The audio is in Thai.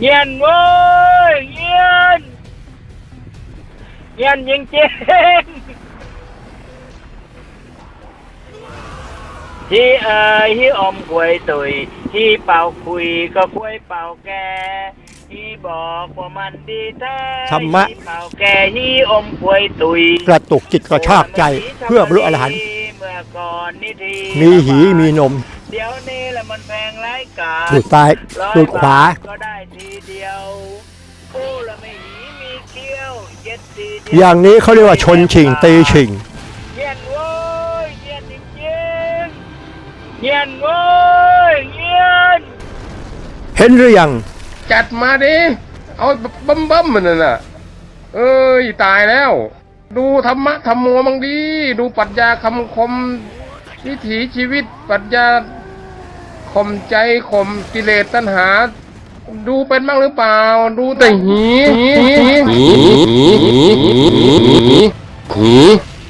เงียนเว้ยเงียนเงียนจริงจริงๆที่เอ่ยที่อมกวยตุยที่เป่าคุยก็กวยเป่าแกที่บอกว่ามันดีแท้ธรรมะ ที่เป่าแกที่อมกวยตุยกระตุกจิตกระชากใจเพื่อบรรลุอรหันต์เมื่อก่อนนี่ที มีหีมีนม เดี๋ยวนี้แหละมันแพงไร้กาดูดซ้ายร้อยดูดขวา บทก็ได้ทีเดียวผู้ละไม่หีมีเกี้ยวเย็ดทีเดีวอย่างนี้เขาเรียกว่าชนชิงตีชิง เย็นโว้ยเย็นจริงๆเย็นโว้ยเย็นเห็นหรือยัง จัดมาดิ เอาบัมบัมมันน่ะนะเอ้ยตายแล้ว ดูธรรมะธรรมโมบางดี ดูปรัชญาคำคมวิถีชีวิตปรัชญา ข่มใจข่มกิเลสตัณหา ดูเป็นบ้างหรือเปล่า ดูแต่หีหีหีหีหีหี